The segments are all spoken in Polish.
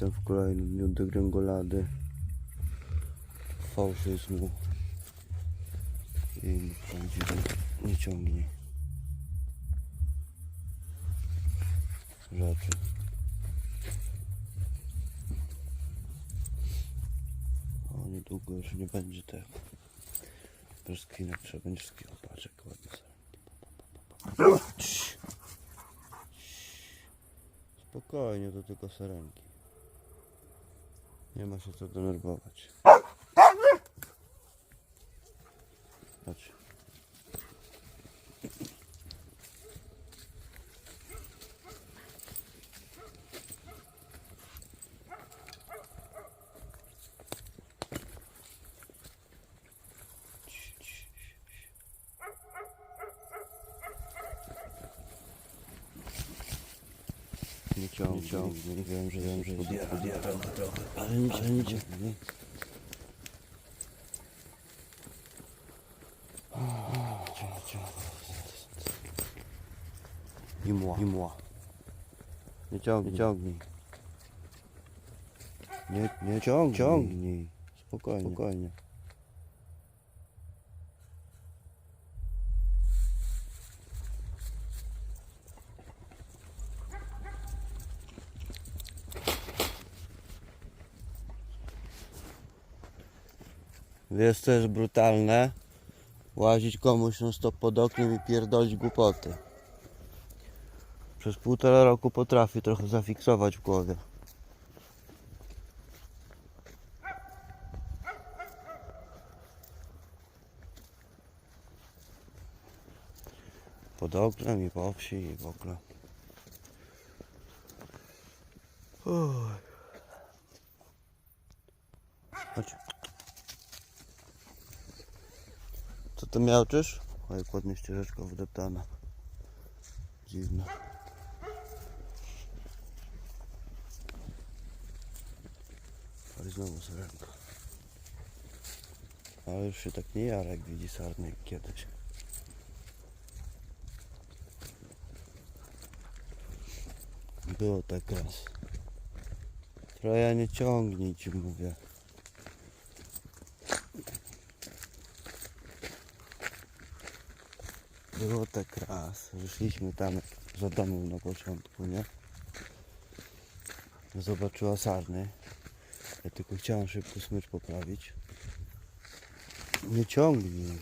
Witam w kolejnym dniu degrengolady. Fałszyzmu. I prawdziwy nie ciągnij. Rzeczy. O, niedługo już nie będzie tego. Brzoskinek trzeba będzie wszystkiego patrzeć ładnie. Spokojnie, to tylko sarenki. Nie ma się co denerwować. Nie ciągnie. Nie wiem, że wiem, że podjara trochę, trochę. Ale nie, nie ciągnie. I mła, i mła. Nie ciągnij, ciągnij. Nie, nie ciągnij. ciągnij. Spokojnie, spokojnie. Wiesz co jest brutalne? Łazić komuś non stop pod oknem i pierdolić głupoty. Przez półtora roku potrafi trochę zafiksować w głowie. Pod oknem i po wsi i w ogóle. Chodź. Co to miałczysz? Oj, ładnie ścieżeczka wdeptana. Dziwne. Ale znowu sarenka. Ale już się tak nie jara, jak widzi sarny kiedyś. Było tak raz. Troja nie ciągnij ci mówię. Było tak raz, że szliśmy tam za domem na początku, nie? Zobaczyła sarny. Ja tylko chciałem szybko smycz poprawić. Nie ciągnij.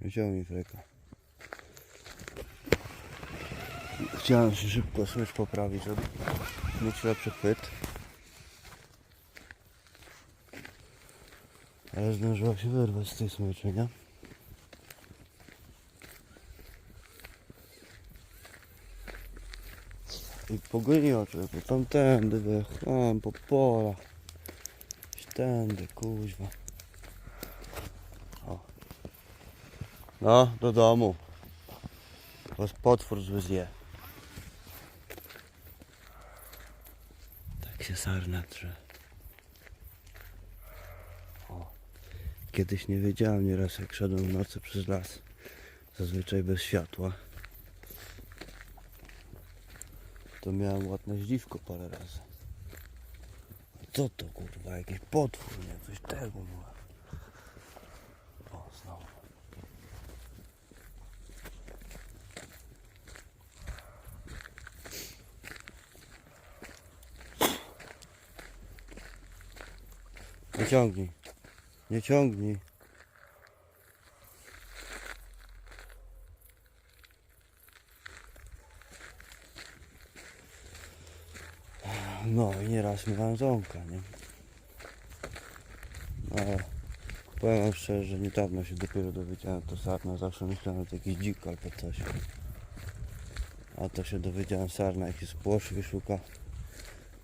Nie ciągnij freka. Chciałem się szybko smycz poprawić, żeby mieć lepszy chwyt. Ale zdążyła się wyrwać z tej smyczy? I pogoniła człowieku, tamtędy wyjechałem po polach. Tędy, kuźwa. No, do domu. Was potwór zły zje. Tak się sarna drze. Kiedyś nie wiedziałem nieraz jak szedłem w nocy przez las. Zazwyczaj bez światła. To miałem ładne zdziwko parę razy. Co to kurwa? Jakiś potwór, nie? Coś tego było. O, znowu. Nie ciągnij. Nie ciągnij. No i nieraz miałem ząka, nie? No, ale powiem wam szczerze, że niedawno się dopiero dowiedziałem to sarna. Zawsze myślałem, że jakiś dzik albo coś. A to się dowiedziałem sarna, jak się spłoszy szuka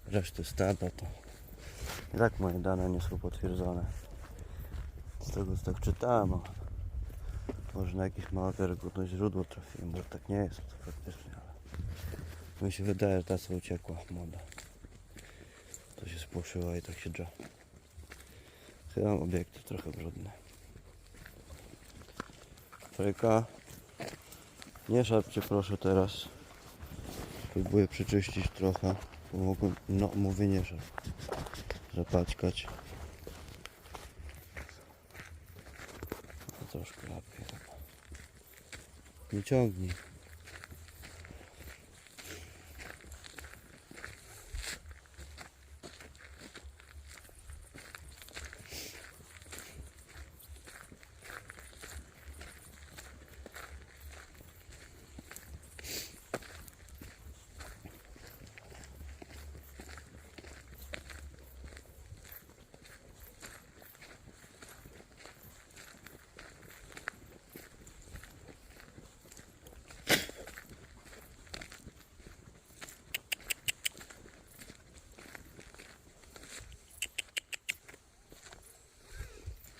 reszty stada, to i tak moje dane nie są potwierdzone. Z tego co tak czytałem, może na jakieś małe wiarygodne źródło trafiłem, bo tak nie jest to faktycznie, ale mi się wydaje, że ta co uciekła młoda. To się spłoszyła i tak się drze. Chyba obiekty trochę brudne. Afryka. Nie szarpcie proszę teraz. Próbuję przeczyścić trochę. Bo no mówię nie szarp. Zapaćkać. No troszkę lepiej. chyba. Nie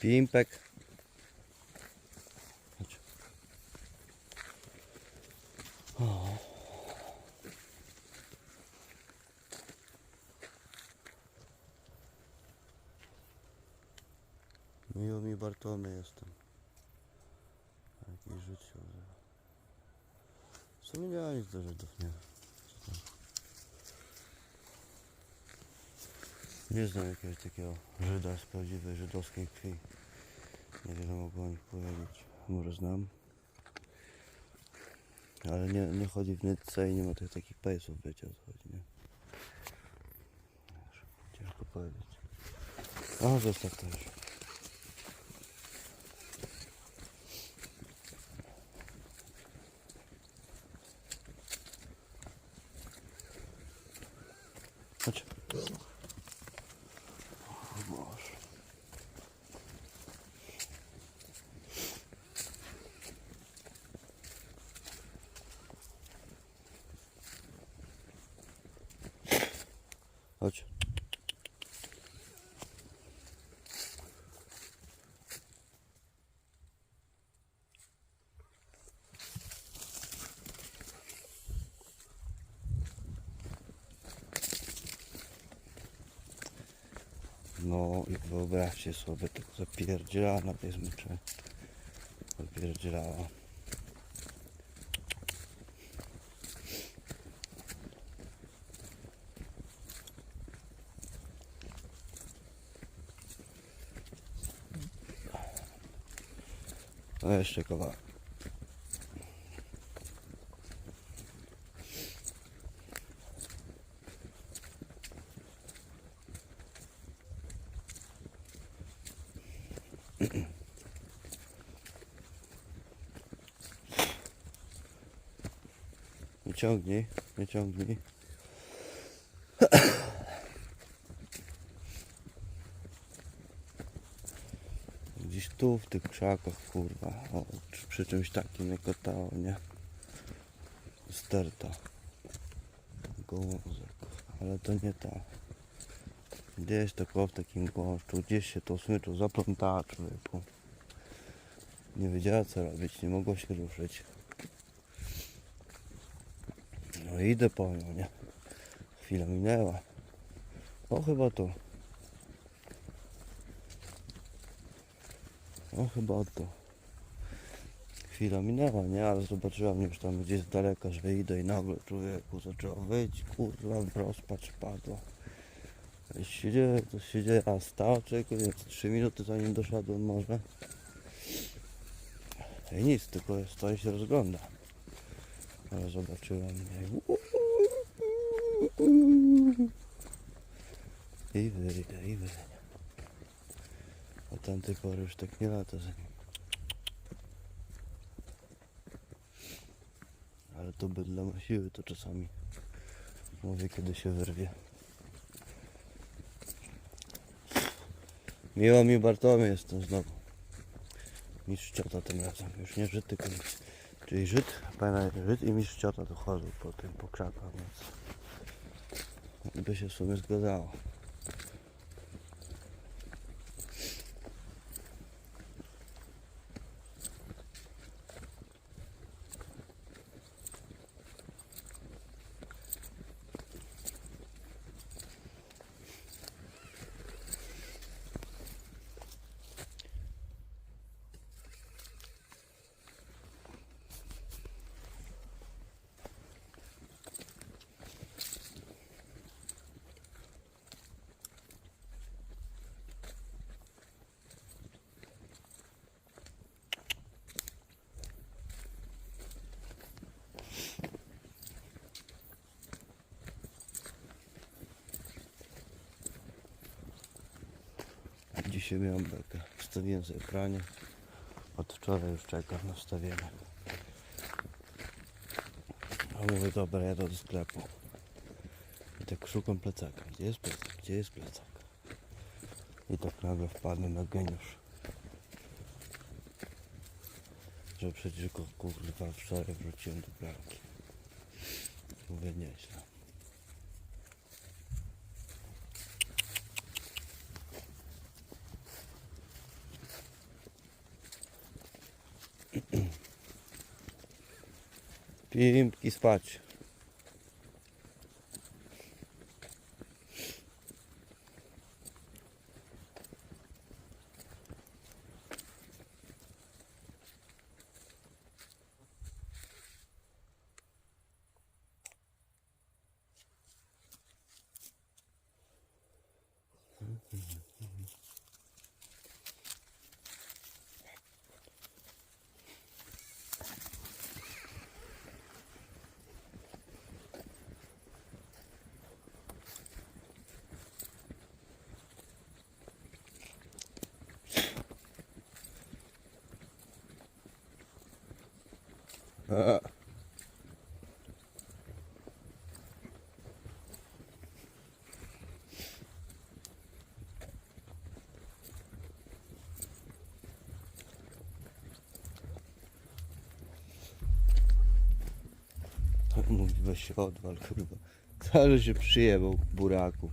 Pimpek. Miło mi Bartłomiej jestem. Jakiś życiowy. W sumie nie ma nic do Żydów, nie. Co tam? Nie znam jakiegoś takiego Żyda z prawdziwej żydowskiej krwi. Niewiele mogę o nich powiedzieć. Może znam. Ale nie, nie chodzi w nitce i nie ma tych takich pejsów, wiecie o co chodzi, nie? Ciężko powiedzieć. A, zostaw to już. Chodź. O Boże. Chodź. No i wyobraźcie sobie, tak zapierdziela na tej zmyczy. Zapierdzielała. No jeszcze kawałek. Nie ciągnij, nie ciągnij. Gdzieś tu w tych krzakach, kurwa, o, przy, czymś takim jak kotało, nie? Sterta. Gołązek. Ale to nie ta. Gdzieś tako w takim gąszczu, gdzieś się to smyczu zaplątała człowieku. Nie wiedziała co robić, nie mogła się ruszyć. No idę po nią, nie? Chwila minęła. O chyba tu. O chyba to. Chwila minęła, nie? Ale zobaczyłam już tam gdzieś z daleka, że idę i nagle człowieku zaczęła wyjść, kurwa, w rozpacz padła. I się dzieje, dzieje, a stała nie wiem, 3 minuty zanim doszedłem może. I nic, tylko stoi się rozgląda. Ale zobaczyłem mnie. I wyjdę, i wyjdę. Od tamtej pory już tak nie lata za nim. Ale to bydle ma siły, to czasami mówię kiedy się wyrwie. Miło mi Bartłomiej jestem znowu. Mistrz ciota tym razem, już nie Żyd, tylko. Czyli Żyd, pamiętaj, Żyd i mistrz ciota tu chodzą po tym, po krzakach, więc by się w sumie zgadzało. Dzisiaj miałem bekę. Wstawiłem sobie pranie. Od wczoraj już czekam na wstawienie. A mówię, dobra, jadę do sklepu. I tak szukam plecaka. Gdzie jest plecak? Gdzie jest plecak? I tak nagle wpadnę na geniusz. Że przecież go kurwa wczoraj wróciłem do bramki. Mówię nieźle. Pimpki spać. Mówi weź się odwal kurwa. Cały się przyjebał buraku.